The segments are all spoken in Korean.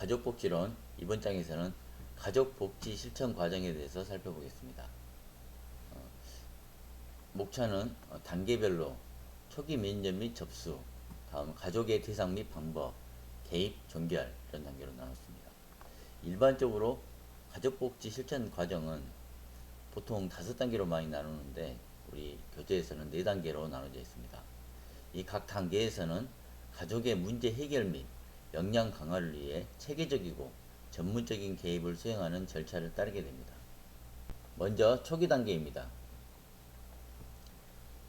가족복지론 이번 장에서는 가족복지 실천 과정에 대해서 살펴보겠습니다. 어, 목차는 어, 단계별로 초기 면접 및 접수, 다음 가족의 대상 및 방법, 개입, 종결 이런 단계로 나눴습니다. 일반적으로 가족복지 실천 과정은 보통 다섯 단계로 많이 나누는데 우리 교재에서는 네 단계로 나눠져 있습니다. 이 각 단계에서는 가족의 문제 해결 및 역량 강화를 위해 체계적이고 전문적인 개입을 수행하는 절차를 따르게 됩니다. 먼저 초기 단계입니다.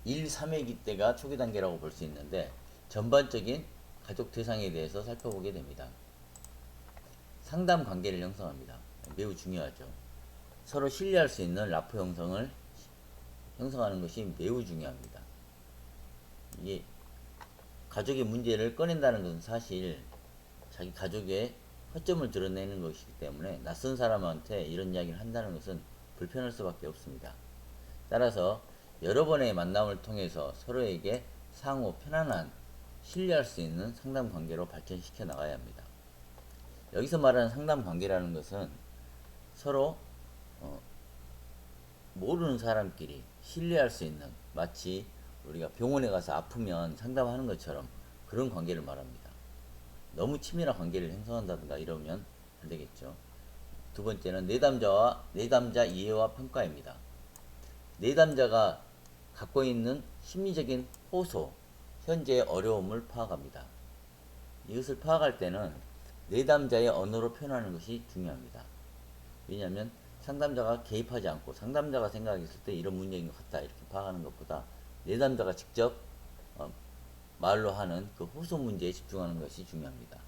1, 3회기 때가 초기 단계라고 볼 수 있는데 전반적인 가족 대상에 대해서 살펴보게 됩니다. 상담 관계를 형성합니다. 매우 중요하죠. 서로 신뢰할 수 있는 라포 형성을 형성하는 것이 매우 중요합니다. 이게 가족의 문제를 꺼낸다는 것은 사실 자기 가족의 허점을 드러내는 것이기 때문에 낯선 사람한테 이런 이야기를 한다는 것은 불편할 수밖에 없습니다. 따라서 여러 번의 만남을 통해서 서로에게 상호 편안한 신뢰할 수 있는 상담 관계로 발전시켜 나가야 합니다. 여기서 말하는 상담 관계라는 것은 서로 어, 모르는 사람끼리 신뢰할 수 있는 마치 우리가 병원에 가서 아프면 상담하는 것처럼 그런 관계를 말합니다. 너무 친밀한 관계를 형성한다든가 이러면 안 되겠죠. 두 번째는 내담자와 내담자 이해와 평가입니다. 내담자가 갖고 있는 심리적인 호소, 현재의 어려움을 파악합니다. 이것을 파악할 때는 내담자의 언어로 표현하는 것이 중요합니다. 왜냐하면 상담자가 개입하지 않고 상담자가 생각했을 때 이런 문제인 것 같다 이렇게 파악하는 것보다 내담자가 직접 어, 말로 하는 그 호소 문제에 집중하는 것이 중요합니다.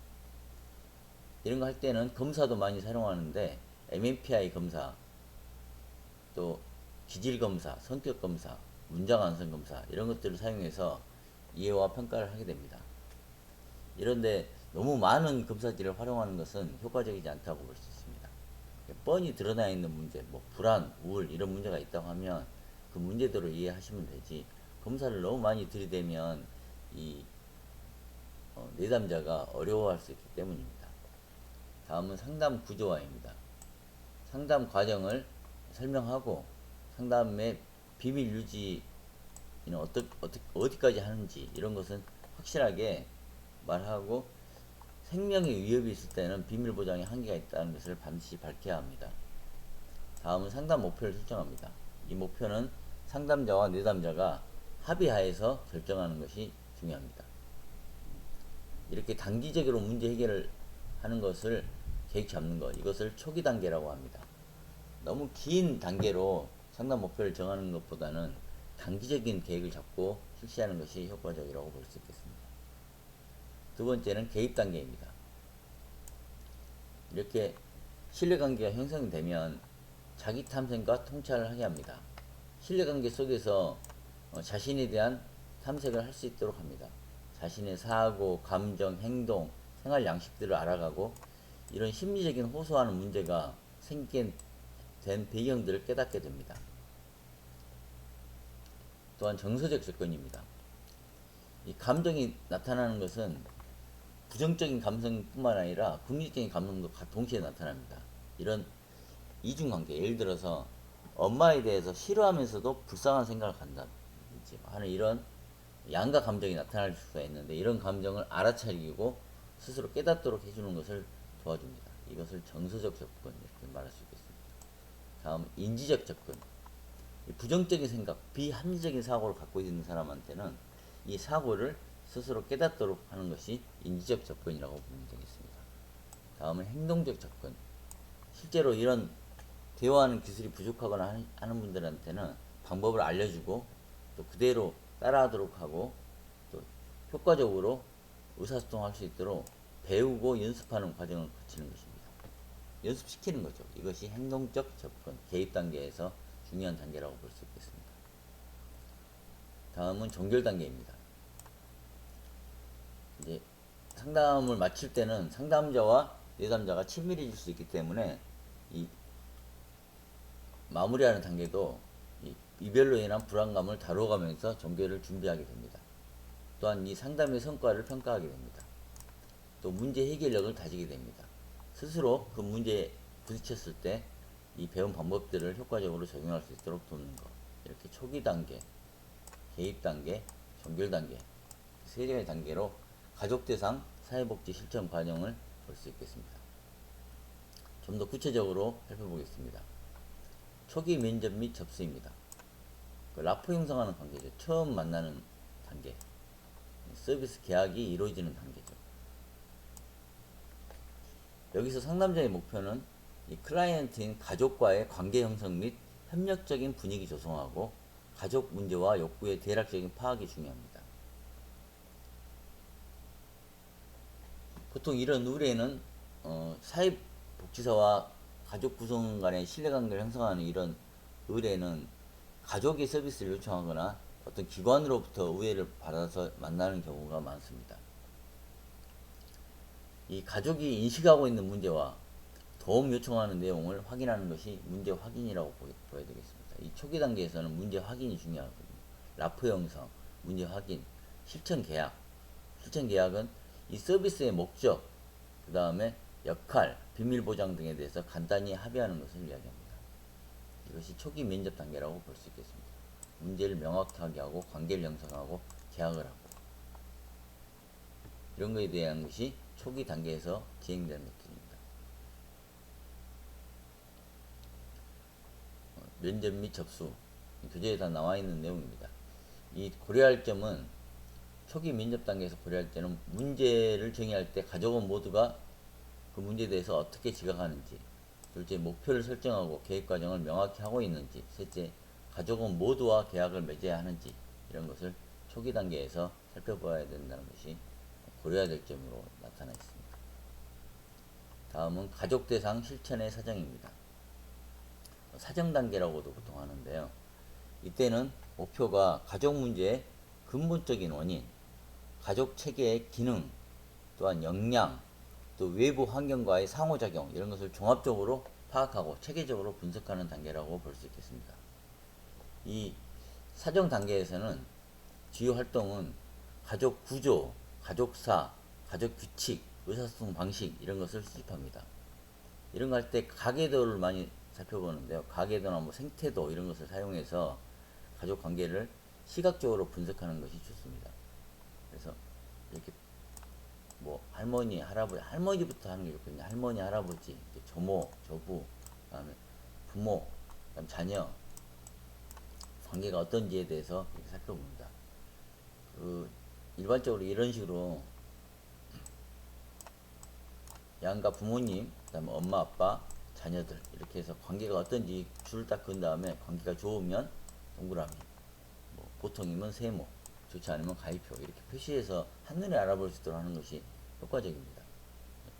이런 거 할 때는 검사도 많이 사용하는데 MMPI 검사, 또 기질 검사, 성격 검사, 문장 완성 검사 이런 것들을 사용해서 이해와 평가를 하게 됩니다. 이런데 너무 많은 검사지를 활용하는 것은 효과적이지 않다고 볼 수 있습니다. 뻔히 드러나 있는 문제, 뭐 불안, 우울 이런 문제가 있다고 하면 그 문제대로 이해하시면 되지 검사를 너무 많이 들이대면 이 어, 내담자가 어려워할 수 있기 때문입니다. 다음은 상담 구조화입니다. 상담 과정을 설명하고 상담의 비밀 유지는 어떠, 어떠, 어디까지 하는지 이런 것은 확실하게 말하고 생명의 위협이 있을 때는 비밀 보장에 한계가 있다는 것을 반드시 밝혀야 합니다. 다음은 상담 목표를 설정합니다. 이 목표는 상담자와 내담자가 합의하에서 결정하는 것이 중요합니다. 이렇게 단기적으로 문제 해결을 하는 것을 계획 잡는 것, 이것을 초기 단계라고 합니다. 너무 긴 단계로 상담 목표를 정하는 것보다는 단기적인 계획을 잡고 실시하는 것이 효과적이라고 볼 수 있겠습니다. 두 번째는 개입 단계입니다. 이렇게 신뢰관계가 형성이 되면 자기 탐색과 통찰을 하게 합니다. 신뢰관계 속에서 어, 자신에 대한 탐색을 할 수 있도록 합니다. 자신의 사고, 감정, 행동, 생활 양식들을 알아가고 이런 심리적인 호소하는 문제가 생기게 된 배경들을 깨닫게 됩니다. 또한 정서적 접근입니다. 이 감정이 나타나는 것은 부정적인 감성뿐만 아니라 긍정적인 감성도 동시에 나타납니다. 이런 이중관계, 예를 들어서 엄마에 대해서 싫어하면서도 불쌍한 생각을 한다. 하는 이런 양가 감정이 나타날 수가 있는데 이런 감정을 알아차리고 스스로 깨닫도록 해주는 것을 도와줍니다. 이것을 정서적 접근 이렇게 말할 수 있겠습니다. 다음 인지적 접근. 부정적인 생각, 비합리적인 사고를 갖고 있는 사람한테는 이 사고를 스스로 깨닫도록 하는 것이 인지적 접근이라고 보면 되겠습니다. 다음은 행동적 접근. 실제로 이런 대화하는 기술이 부족하거나 하는 분들한테는 방법을 알려주고 또 그대로 따라하도록 하고 또 효과적으로 의사소통할 수 있도록 배우고 연습하는 과정을 거치는 것입니다. 연습시키는 거죠. 이것이 행동적 접근, 개입 단계에서 중요한 단계라고 볼 수 있겠습니다. 다음은 종결 단계입니다. 이제 상담을 마칠 때는 상담자와 내담자가 친밀해질 수 있기 때문에 이 마무리하는 단계도 이 이별로 인한 불안감을 다뤄가면서 종결을 준비하게 됩니다. 또한 이 상담의 성과를 평가하게 됩니다. 또 문제 해결력을 다지게 됩니다. 스스로 그 문제에 부딪혔을 때 이 배운 방법들을 효과적으로 적용할 수 있도록 돕는 것. 이렇게 초기 단계, 개입 단계, 종결 단계 세 개의 단계로 가족 대상 사회복지 실천 과정을 볼 수 있겠습니다. 좀 더 구체적으로 살펴보겠습니다. 초기 면접 및 접수입니다. 그 라포 형성하는 단계죠. 처음 만나는 단계. 서비스 계약이 이루어지는 단계죠. 여기서 상담자의 목표는 이 클라이언트인 가족과의 관계 형성 및 협력적인 분위기 조성하고 가족 문제와 욕구의 대략적인 파악이 중요합니다. 보통 이런 의뢰는 어, 사회복지사와 가족 구성 간의 신뢰관계를 형성하는 이런 의뢰는 가족이 서비스를 요청하거나 어떤 기관으로부터 의뢰를 받아서 만나는 경우가 많습니다. 이 가족이 인식하고 있는 문제와 도움 요청하는 내용을 확인하는 것이 문제 확인이라고 보- 보여야 되겠습니다. 이 초기 단계에서는 문제 확인이 중요하거든요. 라프 형성, 문제 확인, 실천 계약. 실천 계약은 이 서비스의 목적, 그 다음에 역할, 비밀 보장 등에 대해서 간단히 합의하는 것을 이야기합니다. 이것이 초기 면접 단계라고 볼 수 있겠습니다. 문제를 명확하게 하고 관계를 형성하고 계약을 하고 이런 것에 대한 것이 초기 단계에서 진행되는 것들입니다. 어, 면접 및 접수 교재에 다 나와 있는 내용입니다. 이 고려할 점은 초기 면접 단계에서 고려할 때는 문제를 정의할 때 가족은 모두가 그 문제에 대해서 어떻게 지각하는지 둘째 목표를 설정하고 계획 과정을 명확히 하고 있는지 셋째 가족은 모두와 계약을 맺어야 하는지 이런 것을 초기 단계에서 살펴봐야 된다는 것이 고려해야 될 점으로 나타나 있습니다. 다음은 가족 대상 실천의 사정입니다. 사정 단계라고도 보통 하는데요. 이때는 목표가 가족 문제의 근본적인 원인, 가족 체계의 기능, 또한 역량, 또 외부 환경과의 상호작용 이런 것을 종합적으로 파악하고 체계적으로 분석하는 단계라고 볼 수 있겠습니다. 이 사정 단계에서는 주요 활동은 가족 구조, 가족사, 가족 규칙, 의사소통 방식 이런 것을 수집합니다. 이런 거 할 때 가계도를 많이 살펴보는데요. 가계도나 뭐 생태도 이런 것을 사용해서 가족 관계를 시각적으로 분석하는 것이 좋습니다. 그래서 이렇게 뭐 할머니, 할아버지, 할머니부터 하는 게 좋거든요. 할머니, 할아버지, 조모, 조부, 그다음에 부모, 그다음 자녀 관계가 어떤지에 대해서 이렇게 살펴봅니다. 그 일반적으로 이런 식으로 양가 부모님, 그다음에 엄마, 아빠, 자녀들 이렇게 해서 관계가 어떤지 줄을 딱 그은 다음에 관계가 좋으면 동그라미, 뭐 보통이면 세모, 좋지 않으면 가위표 이렇게 표시해서 한눈에 알아볼 수 있도록 하는 것이 효과적입니다.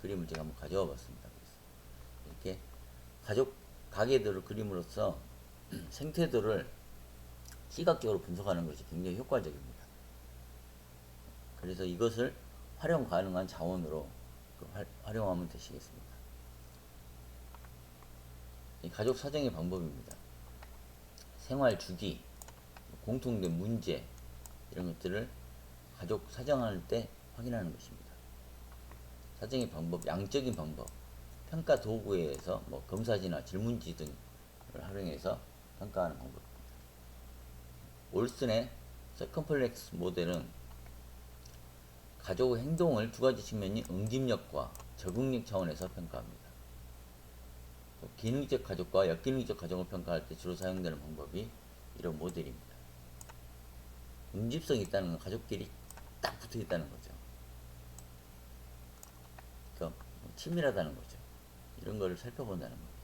그림을 제가 한번 가져와 봤습니다. 이렇게 가족 가계도를 그림으로써 생태도를 시각적으로 분석하는 것이 굉장히 효과적입니다. 그래서 이것을 활용 가능한 자원으로 그 활- 활용하면 되시겠습니다. 이 가족 사정의 방법입니다. 생활 주기, 공통된 문제 이런 것들을 가족 사정할 때 확인하는 것입니다. 사정의 방법, 양적인 방법, 평가 도구에 의해서 뭐 검사지나 질문지 등을 활용해서 평가하는 방법입니다. 올슨의 서컴플렉스 모델은 가족의 행동을 두 가지 측면인 응집력과 적응력 차원에서 평가합니다. 또 기능적 가족과 역기능적 가족을 평가할 때 주로 사용되는 방법이 이런 모델입니다. 응집성이 있다는 건 가족끼리 딱 붙어 있다는 거죠. 친밀하다는 거죠. 이런 거를 살펴본다는 겁니다.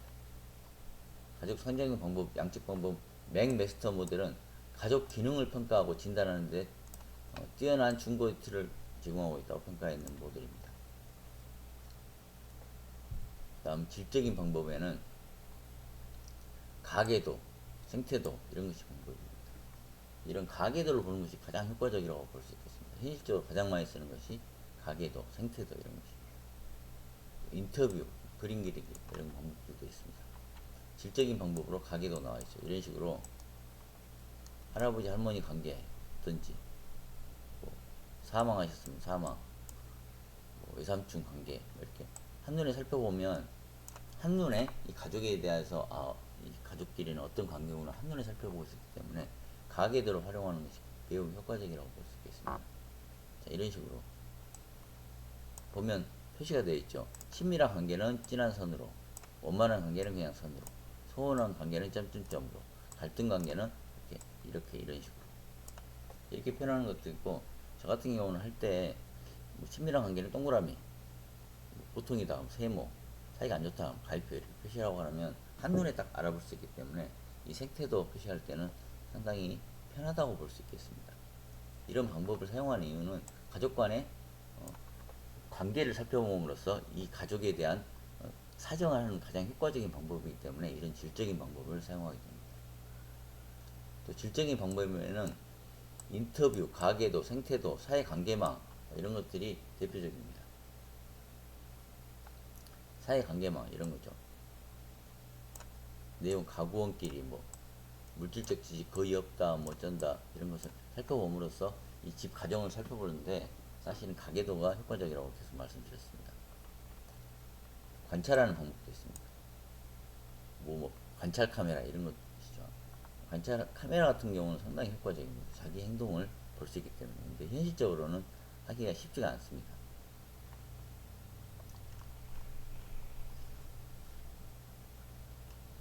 가족 선정 방법, 양측 방법, 맥메스터 모델은 가족 기능을 평가하고 진단하는 데 어, 뛰어난 중고 툴을 제공하고 있다고 평가했는 모델입니다. 다음 질적인 방법에는 가계도, 생태도 이런 것이 방법입니다. 이런 가계도를 보는 것이 가장 효과적이라고 볼 수 있겠습니다. 현실적으로 가장 많이 쓰는 것이 가계도, 생태도 이런 것입니다. 인터뷰, 그림 그리기 이런 방법들도 있습니다. 질적인 방법으로 가계도 나와 있죠. 이런 식으로 할아버지 할머니 관계 어떤지 뭐 사망하셨으면 사망 뭐 외삼촌 관계 뭐 이렇게 한눈에 살펴보면 한눈에 이 가족에 대해서 아, 이 가족끼리는 어떤 관계구나 한눈에 살펴볼 수 있기 때문에 가계도를 활용하는 것이 매우 효과적이라고 볼 수 있겠습니다. 자, 이런 식으로 보면 표시가 되어 있죠. 친밀한 관계는 진한 선으로, 원만한 관계는 그냥 선으로, 소원한 관계는 점점점으로, 갈등 관계는 이렇게 이렇게 이런 식으로 이렇게 표현하는 것도 있고 저 같은 경우는 할 때 뭐 친밀한 관계는 동그라미, 보통이다, 세모, 사이가 안 좋다, 가입표 이렇게 표시라고 하면 한눈에 딱 알아볼 수 있기 때문에 이 생태도 표시할 때는 상당히 편하다고 볼 수 있겠습니다. 이런 방법을 사용하는 이유는 가족 간의 어, 관계를 살펴봄으로써 이 가족에 대한 어, 사정을 하는 가장 효과적인 방법이기 때문에 이런 질적인 방법을 사용하게 됩니다. 또 질적인 방법에는 인터뷰, 가계도, 생태도, 사회관계망 이런 것들이 대표적입니다. 사회관계망 이런 거죠. 내용 가구원끼리 뭐 물질적 지식 거의 없다 뭐 어쩐다 이런 것을 살펴봄으로써 이 집 가정을 살펴보는데 사실은 가계도가 효과적이라고 계속 말씀드렸습니다. 관찰하는 방법도 있습니다. 뭐, 뭐 관찰 카메라 이런 것이죠. 관찰 카메라 같은 경우는 상당히 효과적입니다. 자기 행동을 볼 수 있기 때문에 근데 현실적으로는 하기가 쉽지가 않습니다.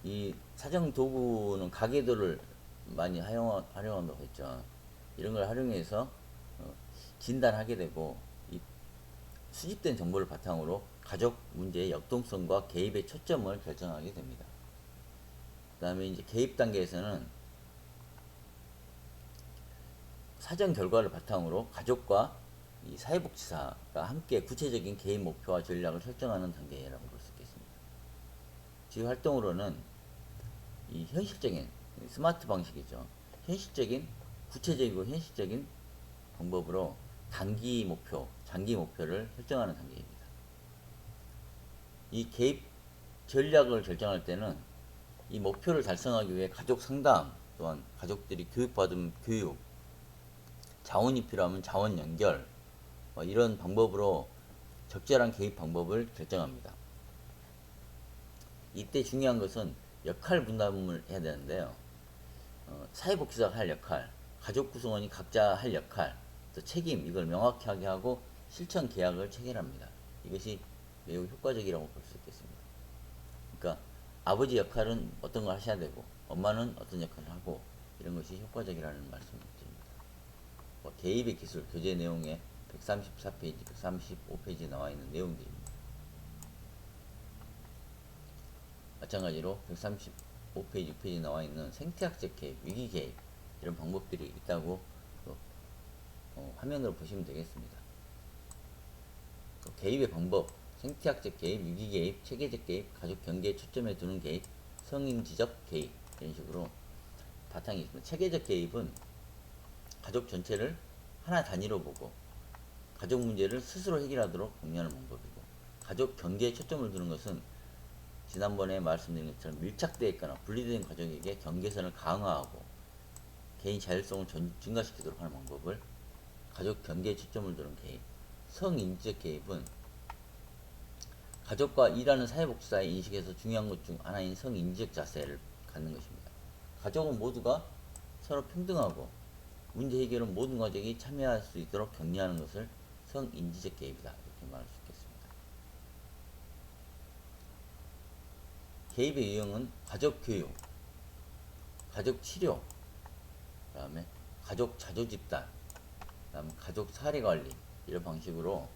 이 사정 도구는 가계도를 많이 활용, 활용한다고 했죠. 이런 걸 활용해서 어, 진단하게 되고 이 수집된 정보를 바탕으로 가족 문제의 역동성과 개입의 초점을 결정하게 됩니다. 그 다음에 이제 개입 단계에서는 사전 결과를 바탕으로 가족과 이 사회복지사가 함께 구체적인 개입 목표와 전략을 설정하는 단계라고 볼 수 있겠습니다. 지휘 활동으로는 이 현실적인 스마트 방식이죠. 현실적인 구체적이고 현실적인 방법으로 단기 목표, 장기 목표를 설정하는 단계입니다. 이 개입 전략을 결정할 때는 이 목표를 달성하기 위해 가족 상담 또한 가족들이 교육받은 교육, 자원이 필요하면 자원 연결 뭐 이런 방법으로 적절한 개입 방법을 결정합니다. 이때 중요한 것은 역할 분담을 해야 되는데요. 어, 사회복지사가 할 역할, 가족 구성원이 각자 할 역할, 또 책임 이걸 명확하게 하고 실천 계약을 체결합니다. 이것이 매우 효과적이라고 볼 수 있겠습니다. 그러니까 아버지 역할은 어떤 걸 하셔야 되고 엄마는 어떤 역할을 하고 이런 것이 효과적이라는 말씀을 드립니다. 뭐 개입의 기술 교재 내용에 134페이지, 135페이지에 나와 있는 내용들입니다. 마찬가지로 135페이지, 6페이지 나와 있는 생태학적 개입, 위기 개입 이런 방법들이 있다고 또, 어, 화면으로 보시면 되겠습니다. 또 개입의 방법, 생태학적 개입, 위기 개입, 체계적 개입, 가족 경계에 초점에 두는 개입, 성인지적 개입 이런 식으로 바탕이 있습니다. 체계적 개입은 가족 전체를 하나 단위로 보고 가족 문제를 스스로 해결하도록 독려하는 방법이고 가족 경계에 초점을 두는 것은 지난번에 말씀드린 것처럼 밀착되어 있거나 분리된 가족에게 경계선을 강화하고 개인 자율성을 전, 증가시키도록 하는 방법을 가족 경계에 초점을 두는 개입 성인지적 개입은 가족과 일하는 사회복지사의 인식에서 중요한 것 중 하나인 성인지적 자세를 갖는 것입니다. 가족은 모두가 서로 평등하고 문제 해결은 모든 가족이 참여할 수 있도록 격려하는 것을 성인지적 개입이다 이렇게 말할 수 있겠습니다. 개입의 유형은 가족 교육, 가족 치료, 그 다음에 가족 자조 집단, 그 다음에 가족 사례 관리 이런 방식으로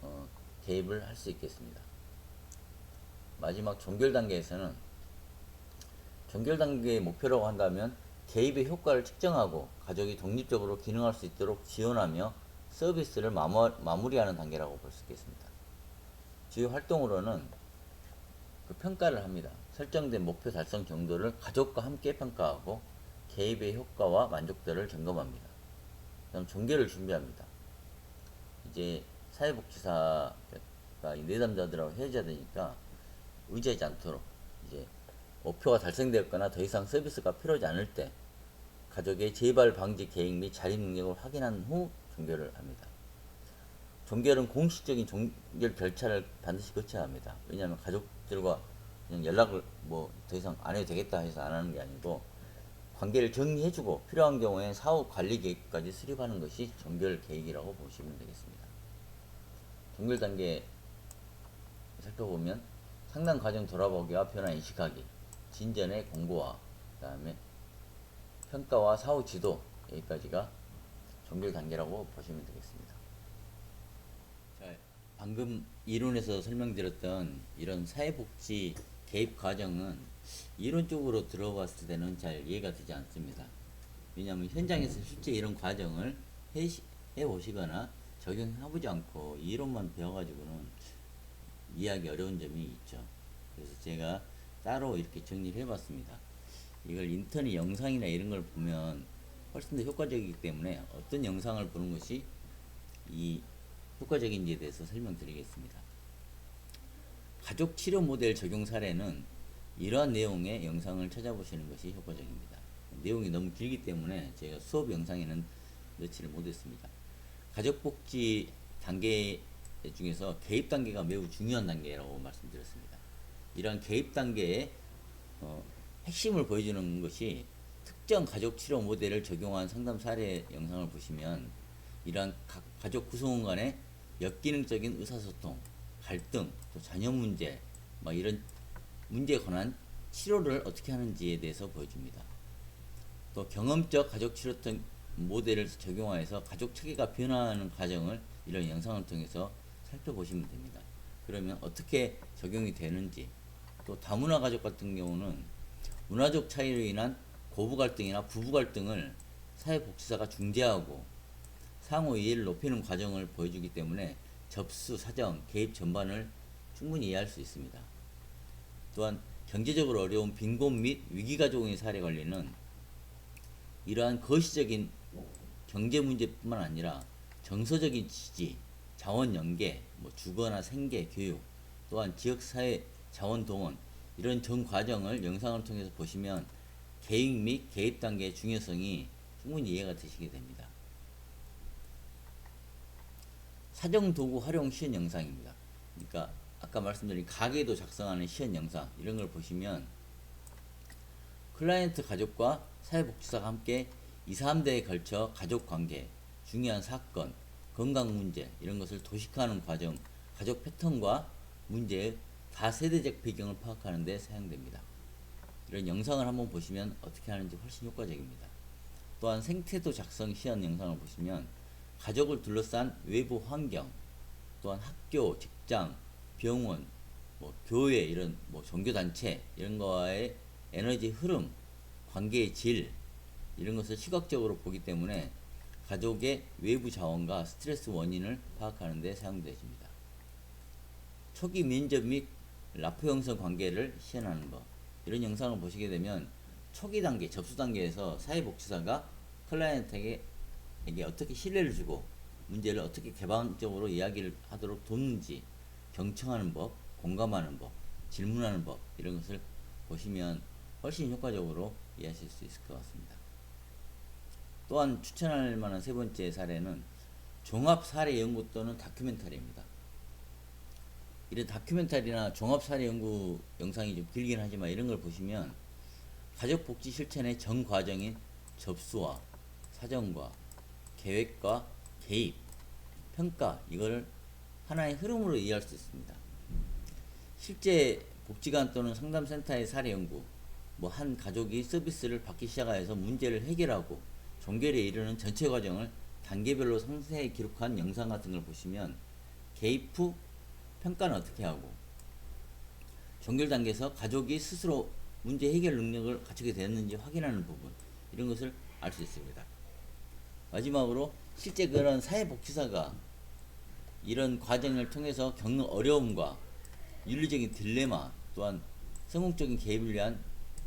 어, 개입을 할 수 있겠습니다. 마지막 종결 단계에서는 종결 단계의 목표라고 한다면 개입의 효과를 측정하고 가족이 독립적으로 기능할 수 있도록 지원하며 서비스를 마무, 마무리하는 단계라고 볼 수 있겠습니다. 주요 활동으로는 그 평가를 합니다. 설정된 목표 달성 정도를 가족과 함께 평가하고 개입의 효과와 만족도를 점검합니다. 그다음 종결을 준비합니다. 이제 사회복지사가 이 내담자들하고 헤어져야 되니까 의지하지 않도록 이제 목표가 달성되었거나 더 이상 서비스가 필요하지 않을 때 가족의 재발 방지 계획 및 자립 능력을 확인한 후 종결을 합니다. 종결은 공식적인 종결 절차를 반드시 거쳐야 합니다. 왜냐하면 가족들과 연락을 뭐 더 이상 안 해도 되겠다 해서 안 하는 게 아니고 관계를 정리해주고 필요한 경우에 사후 관리 계획까지 수립하는 것이 종결 계획이라고 보시면 되겠습니다. 종결 단계 살펴보면 상담 과정 돌아보기와 변화 인식하기, 진전의 공고와 그다음에 평가와 사후 지도 여기까지가 종결 단계라고 보시면 되겠습니다. 자, 방금 이론에서 설명드렸던 이런 사회복지 개입 과정은 이론적으로 들어봤을 때는 잘 이해가 되지 않습니다. 왜냐하면 현장에서 실제 이런 과정을 해, 해보시거나 적용해보지 않고 이론만 배워가지고는 이해하기 어려운 점이 있죠. 그래서 제가 따로 이렇게 정리를 해봤습니다. 이걸 인터넷 영상이나 이런 걸 보면 훨씬 더 효과적이기 때문에 어떤 영상을 보는 것이 이 효과적인지에 대해서 설명드리겠습니다. 가족 치료 모델 적용 사례는 이러한 내용의 영상을 찾아보시는 것이 효과적입니다. 내용이 너무 길기 때문에 제가 수업 영상에는 넣지를 못했습니다. 가족복지 단계 중에서 개입 단계가 매우 중요한 단계라고 말씀드렸습니다. 이러한 개입 단계의 어, 핵심을 보여주는 것이 특정 가족 치료 모델을 적용한 상담 사례 영상을 보시면 이러한 각 가족 구성원 간의 역기능적인 의사소통, 갈등, 또 자녀 문제, 뭐 이런 문제에 관한 치료를 어떻게 하는지에 대해서 보여줍니다. 또 경험적 가족 치료 모델을 적용하여서 가족 체계가 변화하는 과정을 이런 영상을 통해서 살펴보시면 됩니다. 그러면 어떻게 적용이 되는지 또 다문화 가족 같은 경우는 문화적 차이로 인한 고부 갈등이나 부부 갈등을 사회복지사가 중재하고 상호 이해를 높이는 과정을 보여주기 때문에 접수, 사정, 개입 전반을 충분히 이해할 수 있습니다. 또한 경제적으로 어려운 빈곤 및 위기가족의 사례 관리는 이러한 거시적인 경제 문제뿐만 아니라 정서적인 지지, 자원 연계, 뭐 주거나 생계, 교육, 또한 지역사회 자원 동원 이런 전 과정을 영상을 통해서 보시면 계획 및 개입 단계의 중요성이 충분히 이해가 되시게 됩니다. 사정 도구 활용 시연 영상입니다. 그러니까 아까 말씀드린 가게도 작성하는 시연 영상 이런 걸 보시면 클라이언트 가족과 사회복지사가 함께 2, 3대에 걸쳐 가족 관계, 중요한 사건, 건강 문제 이런 것을 도식화하는 과정, 가족 패턴과 문제의 다세대적 배경을 파악하는 데 사용됩니다. 이런 영상을 한번 보시면 어떻게 하는지 훨씬 효과적입니다. 또한 생태도 작성 시연 영상을 보시면 가족을 둘러싼 외부 환경, 또한 학교, 직장, 병원, 뭐 교회 이런 뭐 종교 단체 이런 거와의 에너지 흐름, 관계의 질 이런 것을 시각적으로 보기 때문에 가족의 외부 자원과 스트레스 원인을 파악하는 데 사용되십니다. 초기 면접 및 라포 형성 관계를 시연하는 것 이런 영상을 보시게 되면 초기 단계 접수 단계에서 사회복지사가 클라이언트에게 에게 어떻게 신뢰를 주고 문제를 어떻게 개방적으로 이야기를 하도록 돕는지 경청하는 법, 공감하는 법, 질문하는 법 이런 것을 보시면 훨씬 효과적으로 이해하실 수 있을 것 같습니다. 또한 추천할 만한 세 번째 사례는 종합 사례 연구 또는 다큐멘터리입니다. 이런 다큐멘터리나 종합 사례 연구 영상이 좀 길긴 하지만 이런 걸 보시면 가족 복지 실천의 전 과정인 접수와 사정과 계획과 개입, 평가 이걸 하나의 흐름으로 이해할 수 있습니다. 실제 복지관 또는 상담센터의 사례 연구, 뭐 한 가족이 서비스를 받기 시작하여서 문제를 해결하고 종결에 이르는 전체 과정을 단계별로 상세히 기록한 영상 같은 걸 보시면 개입 후 평가는 어떻게 하고 종결 단계에서 가족이 스스로 문제 해결 능력을 갖추게 되었는지 확인하는 부분 이런 것을 알 수 있습니다. 마지막으로 실제 그런 사회복지사가 이런 과정을 통해서 겪는 어려움과 윤리적인 딜레마 또한 성공적인 개입을 위한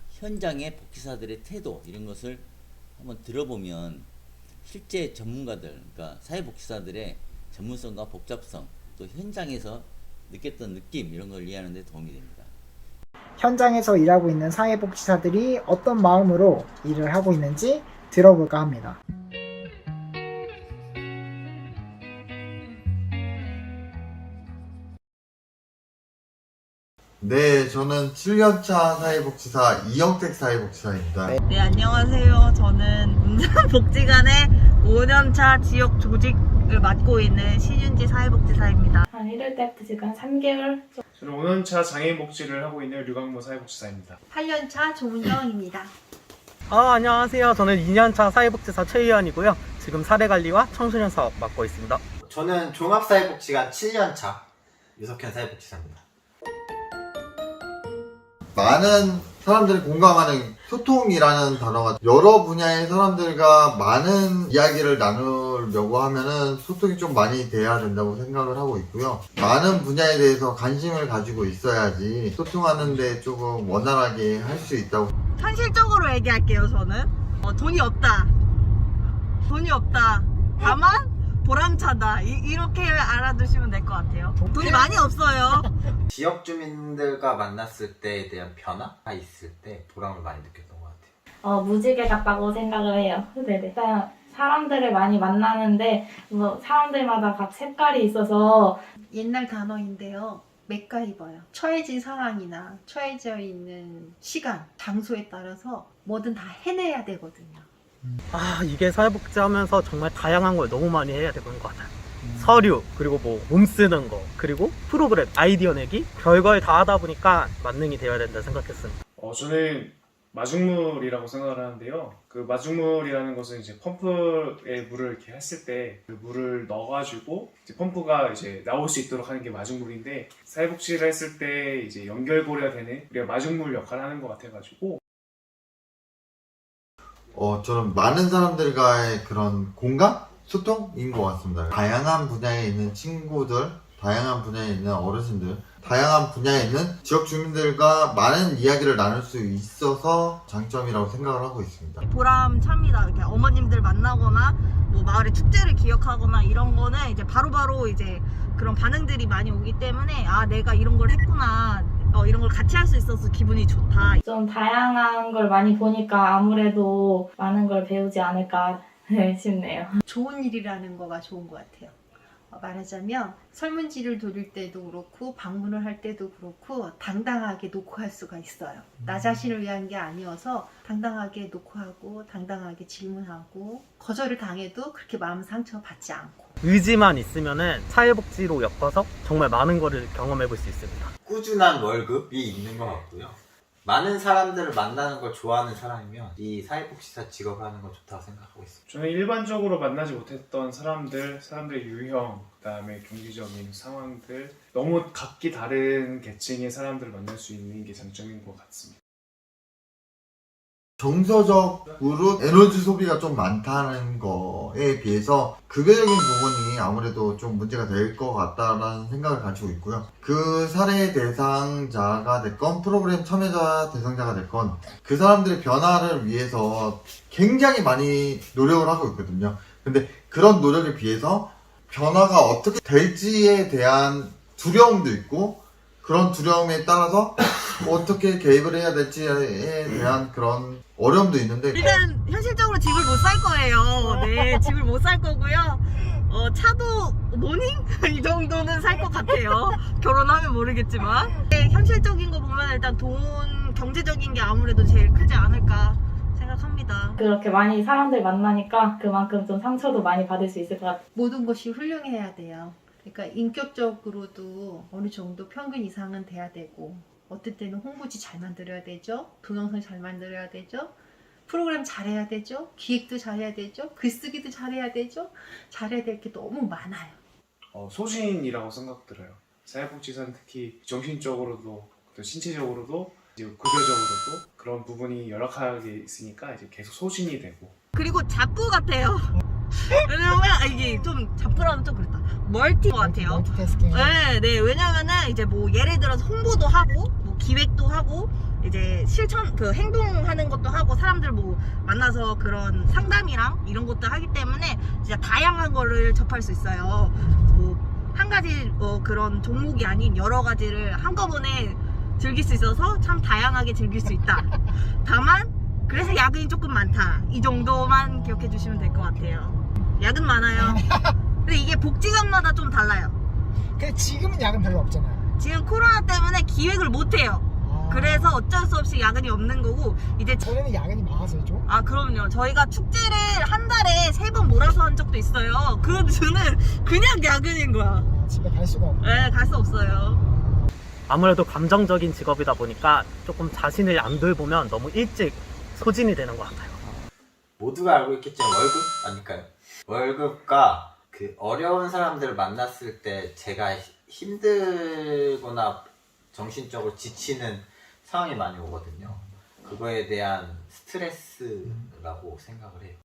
현장의 복지사들의 태도 이런 것을 한번 들어보면 실제 전문가들 그러니까 사회복지사들의 전문성과 복잡성 또 현장에서 느꼈던 느낌 이런 걸 이해하는 데 도움이 됩니다. 현장에서 일하고 있는 사회복지사들이 어떤 마음으로 일을 하고 있는지 들어볼까 합니다. 네, 저는 7년차 사회복지사 이영택 사회복지사입니다. 네. 네, 안녕하세요. 저는 문산복지관의 5년차 지역 조직을 맡고 있는 신윤지 사회복지사입니다. 한 1월 때부터 지금 한 3개월 저는 5년차 장애인 복지를 하고 있는 류강모 사회복지사입니다. 8년차 조은정입니다. 아, 안녕하세요. 저는 2년차 사회복지사 최희연이고요. 지금 사례관리와 청소년 사업 맡고 있습니다. 저는 종합사회복지관 7년차 유석현 사회복지사입니다. 많은 사람들이 공감하는 소통이라는 단어가 여러 분야의 사람들과 많은 이야기를 나누려고 하면은 소통이 좀 많이 돼야 된다고 생각을 하고 있고요. 많은 분야에 대해서 관심을 가지고 있어야지 소통하는데 조금 원활하게 할 수 있다고 현실적으로 얘기할게요, 저는. 어, 돈이 없다. 돈이 없다. 다만 보람차다. 이, 렇게 알아두시면 될 것 같아요. 돈이 많이 없어요. 지역 주민들과 만났을 때에 대한 변화가 있을 때 보람을 많이 느꼈던 것 같아요. 어, 무지개 같다고 생각을 해요. 네네. 일단 사람들을 많이 만나는데 뭐 사람들마다 각 색깔이 있어서 옛날 단어인데요. 맥가이버요. 처해진 상황이나 처해져 있는 시간, 장소에 따라서 뭐든 다 해내야 되거든요. 아, 이게 사회복지 하면서 정말 다양한 걸 너무 많이 해야 되는 것 같아요. 서류, 그리고 뭐, 몸 쓰는 거, 그리고 프로그램, 아이디어 내기, 별걸 다 하다 보니까 만능이 되어야 된다 생각했습니다. 어, 저는 마중물이라고 생각을 하는데요. 그 마중물이라는 것은 이제 펌프에 물을 이렇게 했을 때 그 물을 넣어가지고 이제 펌프가 이제 나올 수 있도록 하는 게 마중물인데 사회복지를 했을 때 이제 연결고리가 되는 우리가 마중물 역할을 하는 것 같아가지고 어, 저는 많은 사람들과의 그런 공감? 소통인 것 같습니다. 다양한 분야에 있는 친구들, 다양한 분야에 있는 어르신들, 다양한 분야에 있는 지역 주민들과 많은 이야기를 나눌 수 있어서 장점이라고 생각을 하고 있습니다. 보람찹니다. 이렇게 어머님들 만나거나 뭐 마을의 축제를 기억하거나 이런 거는 이제 바로바로 이제 그런 반응들이 많이 오기 때문에 아 내가 이런 걸 했구나 어, 이런 걸 같이 할 수 있어서 기분이 좋다 좀 다양한 걸 많이 보니까 아무래도 많은 걸 배우지 않을까 싶네요. 좋은 일이라는 거가 좋은 것 같아요. 어, 말하자면 설문지를 돌릴 때도 그렇고 방문을 할 때도 그렇고 당당하게 놓고 할 수가 있어요. 나 자신을 위한 게 아니어서 당당하게 놓고 하고 당당하게 질문하고 거절을 당해도 그렇게 마음 상처 받지 않고 의지만 있으면은 사회복지로 엮어서 정말 많은 거를 경험해 볼 수 있습니다. 꾸준한 월급이 있는 것 같고요. 많은 사람들을 만나는 걸 좋아하는 사람이면 이 사회복지사 직업을 하는 건 좋다고 생각하고 있습니다. 저는 일반적으로 만나지 못했던 사람들, 사람들의 유형, 그다음에 경제적인 상황들 너무 각기 다른 계층의 사람들을 만날 수 있는 게 장점인 것 같습니다. 정서적으로 에너지 소비가 좀 많다는 거에 비해서 급여적인 부분이 아무래도 좀 문제가 될 것 같다라는 생각을 가지고 있고요. 그 사례 대상자가 됐건 프로그램 참여자 대상자가 됐건 그 사람들의 변화를 위해서 굉장히 많이 노력을 하고 있거든요. 근데 그런 노력에 비해서 변화가 어떻게 될지에 대한 두려움도 있고 그런 두려움에 따라서 어떻게 개입을 해야 될지에 대한 그런 어려움도 있는데 일단 현실적으로 집을 못 살 거예요 네 집을 못 살 거고요 어, 차도 모닝? 이 정도는 살 것 같아요 결혼하면 모르겠지만 네, 현실적인 거 보면 일단 돈 경제적인 게 아무래도 제일 크지 않을까 생각합니다 그렇게 많이 사람들 만나니까 그만큼 좀 상처도 많이 받을 수 있을 것 같아요. 모든 것이 훌륭해야 돼요. 그러니까 인격적으로도 어느 정도 평균 이상은 돼야 되고 어떨 때는 홍보지 잘 만들어야 되죠. 동영상 잘 만들어야 되죠. 프로그램 잘해야 되죠. 기획도 잘해야 되죠. 글쓰기도 잘해야 되죠. 잘해야 될 게 너무 많아요. 어, 소신이라고 생각 들어요. 사회복지사는 특히 정신적으로도 또 신체적으로도 이제 급여적으로도 그런 부분이 열악하게 있으니까 이제 계속 소신이 되고 그리고 잡부 같아요 왜냐면 아, 이게 좀 잡부라면 좀 그렇다 멀티 것 같아요 멀티태스킹. 네, 네. 왜냐면은 이제 뭐 예를 들어서 홍보도 하고 뭐 기획도 하고 이제 실천 그 행동하는 것도 하고 사람들 뭐 만나서 그런 상담이랑 이런 것도 하기 때문에 진짜 다양한 거를 접할 수 있어요. 뭐 한 가지 어, 그런 종목이 아닌 여러 가지를 한꺼번에 즐길 수 있어서 참 다양하게 즐길 수 있다. 다만 그래서 야근이 조금 많다. 이 정도만 기억해 주시면 될 것 같아요. 야근 많아요. 근데 이게 복지관마다 좀 달라요. 근데 지금은 야근 별로 없잖아요. 지금 코로나 때문에 기획을 못 해요. 아, 그래서 어쩔 수 없이 야근이 없는 거고 이제 전에는 야근이 많아서요 좀? 아 그럼요 저희가 축제를 한 달에 세 번 몰아서 한 적도 있어요 그 주는 그냥 야근인 거야 아, 집에 갈 수가 없고 네갈 수 없어요 아무래도 감정적인 직업이다 보니까 조금 자신을 안 돌보면 너무 일찍 소진이 되는 것 같아요. 모두가 알고 있겠지만 월급 아닐까요? 월급과 그 어려운 사람들을 만났을 때 제가 히- 힘들거나 정신적으로 지치는 상황이 많이 오거든요. 그거에 대한 스트레스라고 생각을 해요.